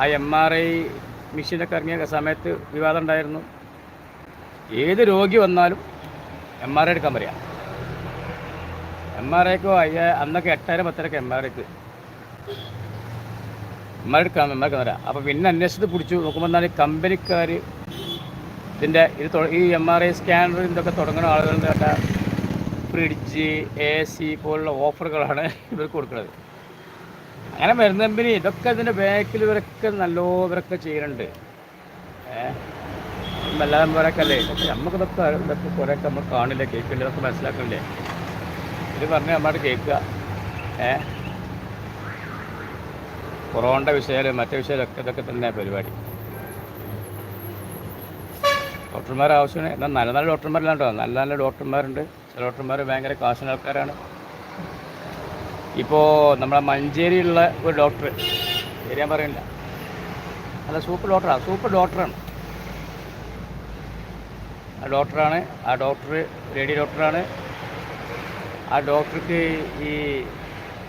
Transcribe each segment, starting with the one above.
ആ M R I മെഷീനൊക്കെ ഇറങ്ങിയ സമയത്ത് വിവാദം ഉണ്ടായിരുന്നു. ഏത് രോഗി വന്നാലും എം ആർ ഐ എടുക്കാൻ പറയാം. എം ആർ ഐക്കോ അയ്യ അന്നൊക്കെ എട്ടായിരം പത്തരക്ക് എം ആർ ഐക്ക് എം ആർ എടുക്കാം എം ആർ എടുക്കാൻ തരാം അപ്പോൾ പിന്നെ അന്വേഷിച്ചത് പിടിച്ചു. നോക്കുമ്പോൾ എന്നാൽ കമ്പനിക്കാർ ഇതിന്റെ ഇത് ഈ എം ആർ ഐ സ്കാനർ ഇതൊക്കെ തുടങ്ങുന്ന ആളുകളുടെ ഫ്രിഡ്ജ് എ സി പോലുള്ള ഓഫറുകളാണ് ഇവർക്ക് കൊടുക്കുന്നത് അങ്ങനെ കമ്പനി ഇതൊക്കെ ഇതിന്റെ ബാക്കിൽ ഇവരൊക്കെ നല്ലോ ഇവരൊക്കെ ചെയ്യുന്നുണ്ട്. ഏഹ് മല്ലാമ്പറൊക്കെ അല്ലേ? ഇതൊക്കെ നമുക്കിതൊക്കെ ഇതൊക്കെ കുറേയൊക്കെ നമ്മൾ കാണില്ലേ കേൾക്കില്ല ഇതൊക്കെ മനസ്സിലാക്കണില്ലേ ഇത് പറഞ്ഞ് നമ്മളോട് കേൾക്കുക. ഏ? കൊറോണയുടെ വിഷയം മറ്റേ വിഷയമൊക്കെ ഇതൊക്കെ തന്നെ പരിപാടി. ഡോക്ടർമാർ ആവശ്യമാണ് എന്നാൽ നല്ല നല്ല ഡോക്ടർമാരില്ലാണ്ടോ നല്ല നല്ല ഡോക്ടർമാരുണ്ട്. ചില ഡോക്ടർമാർ ഭയങ്കര കാശിന് ആൾക്കാരാണ്. ഇപ്പോൾ നമ്മളെ മഞ്ചേരിയിലുള്ള ഒരു ഡോക്ടർ പേര് ഞാൻ പറയുന്നില്ല അല്ല സൂപ്പർ ഡോക്ടറാണ് സൂപ്പർ ഡോക്ടറാണ് ആ ഡോക്ടറാണ് ആ ഡോക്ടർ ലേഡി ഡോക്ടറാണ് ആ ഡോക്ടർക്ക് ഈ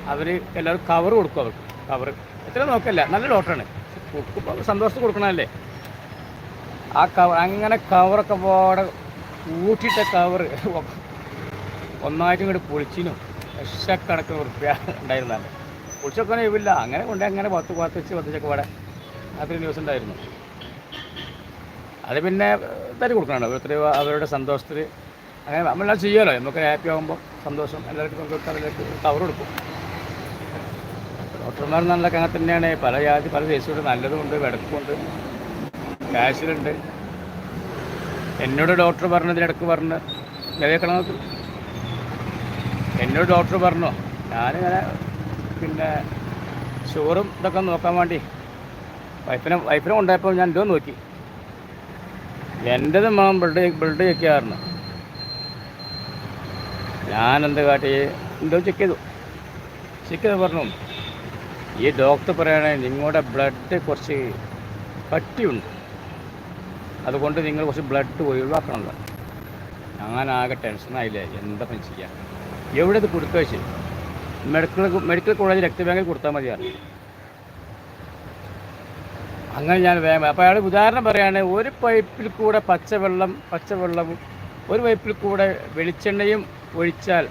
അവർ എല്ലാവരും കവർ കൊടുക്കും അവർക്ക്. കവർ എത്ര നോക്കല്ല. നല്ല ഡോക്ടറാണ് കൊടുക്കുമ്പോൾ സന്തോഷം കൊടുക്കണമല്ലേ ആ കവർ അങ്ങനെ കവറൊക്കെ പാടെ കൂട്ടിയിട്ട കവർ ഒന്നായിട്ടും ഇങ്ങോട്ട് പൊളിച്ചിനും. ലക്ഷക്കണക്കിന് ഉറുപ്പ്യ ഉണ്ടായിരുന്നല്ലേ കുളിച്ചൊക്കെ ഇവില്ല അങ്ങനെ കൊണ്ട് അങ്ങനെ പത്ത് പത്ത് വെച്ച് പത്ത് ഇവിടെ അത്ര ന്യൂസ് ഉണ്ടായിരുന്നു. അത് പിന്നെ തരി കൊടുക്കണം ഓരോരുത്തർ അവരുടെ സന്തോഷത്തിൽ അങ്ങനെ നമ്മളെല്ലാം ചെയ്യുമല്ലോ. നമുക്ക് ഹാപ്പി ആകുമ്പോൾ സന്തോഷം എല്ലാവർക്കും നമുക്ക് അതിലേക്ക് കവർ കൊടുക്കും. ഡോക്ടർമാർ നല്ല അങ്ങനെ തന്നെയാണ്. പല ജാതി പല സൈസുണ്ട് നല്ലതുമുണ്ട് വിടക്കുമുണ്ട് കാശിലുണ്ട് എന്നോട് ഡോക്ടർ പറഞ്ഞതിനിടക്ക് പറഞ്ഞ് കേൾക്കണം നോക്ക് എന്നോട് ഡോക്ടർ പറഞ്ഞു? ഞാനിങ്ങനെ പിന്നെ ഷുഗറും ഇതൊക്കെ നോക്കാൻ വേണ്ടി വൈഫിനെ വൈഫിനെ കൊണ്ടായപ്പോൾ ഞാൻ എന്തോ നോക്കി. എന്റെത് മാം ബ്ലഡ് ബ്ലഡ് ചെക്ക് ചെയ്യാറുണ്ട് ഞാനെന്ത് കാട്ടി എന്തോ ചെക്ക് ചെയ്തു. ചെക്ക് ചെയ്ത് പറഞ്ഞു ഈ ഡോക്ടർ പറയണേ നിങ്ങളുടെ ബ്ലഡ് കുറച്ച് കട്ടിയുണ്ട്. അതുകൊണ്ട് നിങ്ങൾ കുറച്ച് ബ്ലഡ് ഒഴിവാക്കണമല്ലോ ഞാനാകെ ടെൻഷനായില്ലേ എന്താ പണി എവിടെ ഇത് കൊടുക്കുക വെച്ച്? മെഡിക്കൽ മെഡിക്കൽ കോളേജ് രക്തബാങ്കിൽ കൊടുത്താൽ മതിയാണ് അങ്ങനെ ഞാൻ വേഗം അപ്പോൾ അയാൾ ഉദാഹരണം പറയുകയാണ് ഒരു പൈപ്പിൽ കൂടെ പച്ചവെള്ളം പച്ചവെള്ളവും ഒരു പൈപ്പിൽ കൂടെ വെളിച്ചെണ്ണയും ഒഴിച്ചാൽ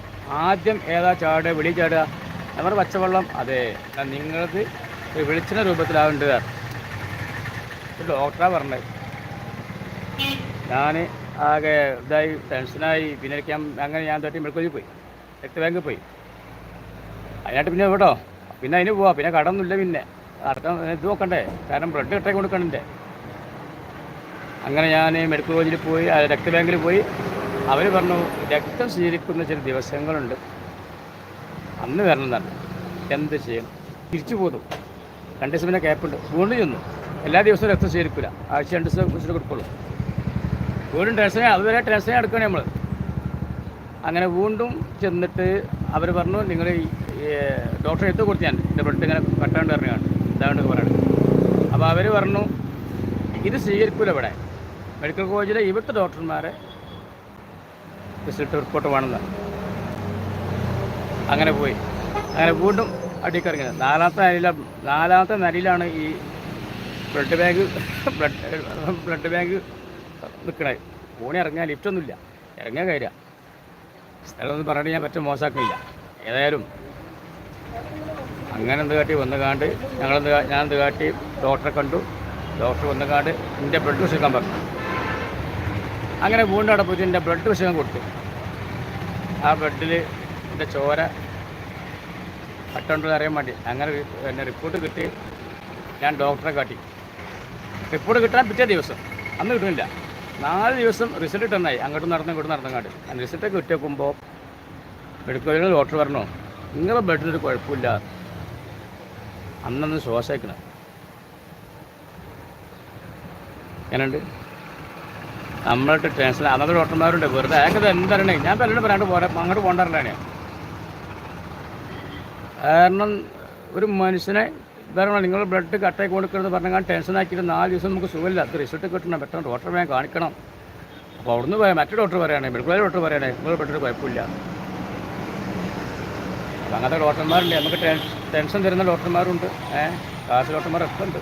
ആദ്യം ഏതാ ചാടുക? വെളി ചാടുക. നമ്മുടെ പച്ചവെള്ളം അതെ നിങ്ങളത് വെളിച്ചെണ്ണ രൂപത്തിലാവേണ്ടത്. ഡോക്ടറാണ് ഡോക്ടറാ പറഞ്ഞത്. ഞാൻ ആകെ ഇതായി ടെൻഷനായി പിന്നെ അങ്ങനെ ഞാൻ തട്ടി മെഡിക്കൽ പോയി. രക്തബാങ്കിൽ പോയി. അതിനായിട്ട് പിന്നെ കേട്ടോ പിന്നെ അതിന് പോവാ. പിന്നെ കടമൊന്നുമില്ല പിന്നെ. അടുത്ത ഇത് നോക്കണ്ടേ. കാരണം ബ്ലഡ് കിട്ടാൻ കൊടുക്കണ്ടേ അങ്ങനെ ഞാൻ മെഡിക്കൽ കോളേജിൽ പോയി രക്ത ബാങ്കിൽ പോയി. അവർ പറഞ്ഞു രക്തം സ്വീകരിക്കുന്ന ചില ദിവസങ്ങളുണ്ട്. അന്ന് വരണം എന്നാണ്. എന്ത് ചെയ്യണം തിരിച്ചു പോന്നു. രണ്ട് ദിവസം പിന്നെ ക്യാപ്പുണ്ട് വീണ്ടും ചെന്നു. എല്ലാ ദിവസവും രക്തം സ്വീകരിക്കില്ല ആഴ്ച രണ്ട് ദിവസം കൊടുക്കുള്ളൂ. വീണ്ടും ടെൻഷനെ അതുവരെ ടെൻഷനെ എടുക്കണേ നമ്മൾ അങ്ങനെ വീണ്ടും ചെന്നിട്ട് അവർ പറഞ്ഞു നിങ്ങൾ ഡോക്ടറെ എടുത്ത് കൊടുത്ത് ഞാൻ എന്റെ ബ്ലഡ് ഇങ്ങനെ കട്ടാണ്ട് പറഞ്ഞാണ് ഇതാണ്ട് പറയണത്. അപ്പോൾ അവർ പറഞ്ഞു ഇത് സ്വീകരിക്കില്ല ഇവിടെ. മെഡിക്കൽ കോളേജിലെ ഇവിടുത്തെ ഡോക്ടർമാരെ റിസൾട്ട് റിപ്പോർട്ട് വേണമെന്ന് അങ്ങനെ പോയി. അങ്ങനെ വീണ്ടും അടിക്കിറങ്ങിയത് നാലാമത്തെ നരിയില നാലാമത്തെ നിലയിലാണ് ഈ blood bank blood blood bank നിൽക്കണേ ഫോണിൽ ഇറങ്ങാൻ ലിഫ്റ്റൊന്നുമില്ല ഇറങ്ങിയാൽ കയറുക. സ്ഥലമൊന്നും പറഞ്ഞിട്ട് ഞാൻ പറ്റും മോശമാക്കില്ല ഏതായാലും അങ്ങനെ എന്ത് കാട്ടി വന്ന് കാണ്ട് ഞങ്ങളെന്ത് ഞാൻ എന്ത് കാട്ടി ഡോക്ടറെ കണ്ടു. ഡോക്ടർ വന്ന് കാണ്ട് എന്റെ ബ്ലഡ് എടുക്കാൻ പറഞ്ഞു അങ്ങനെ വീണ്ടും അവിടെ പോയിട്ട് എന്റെ ബ്ലഡ് വിഷയം കൊടുത്തു. ആ ബ്ലഡിൽ എന്റെ ചോര പട്ടുണ്ടെന്ന് അറിയാൻ വേണ്ടി അങ്ങനെ എന്നെ റിപ്പോർട്ട് കിട്ടി. ഞാൻ ഡോക്ടറെ കാട്ടി. റിപ്പോർട്ട് കിട്ടാൻ പിറ്റേ ദിവസം. അന്ന് കിട്ടുന്നില്ല. നാല് ദിവസം റിസൾട്ട് കിട്ടുന്നായി അങ്ങോട്ട് നടന്ന് ഇങ്ങോട്ട് നടന്നങ്ങാട്ട് റിസൾട്ടൊക്കെ കിട്ടി മെഡിക്കൽ ഡോക്ടർ പറഞ്ഞു നിങ്ങളുടെ ഒരു കുഴപ്പമില്ല. അന്നന്ന് ശ്വാസിക്കണം എങ്ങനെയുണ്ട്? നമ്മളിട്ട് ടെൻഷൻ അന്നത്തെ ഡോക്ടർമാരുണ്ട് വെറുതെ അയാൾക്കത് എന്തറിയണേ ഞാൻ തന്നെ പറയാണ്ട് പോരാ അങ്ങോട്ട് പോകണ്ടേ കാരണം ഒരു മനുഷ്യനെ ഇതാണ് നിങ്ങൾ ബ്ലഡ് കട്ടായി കൊടുക്കരുത് പറഞ്ഞാൽ ടെൻഷൻ ആക്കിയിട്ട് നാല് ദിവസം നമുക്ക് സുഖമില്ല. അത് റിസൾട്ട് കിട്ടണം. പെട്ടെന്ന് ഡോക്ടറെ വേഗം കാണിക്കണം. അപ്പോൾ അവിടുന്ന് പറയാം മറ്റു ഡോക്ടർ പറയണേ മെഡിക്കൽ ഡോക്ടർ പറയണേ നിങ്ങൾ ബ്ലഡ് കുഴപ്പമില്ല. അങ്ങനത്തെ ഡോക്ടർമാരുണ്ട് നമുക്ക് ടെൻഷൻ തരുന്ന ഡോക്ടർമാരുണ്ട് ഏഹ് കാശ് ഡോക്ടർമാരൊക്കെ ഉണ്ട്.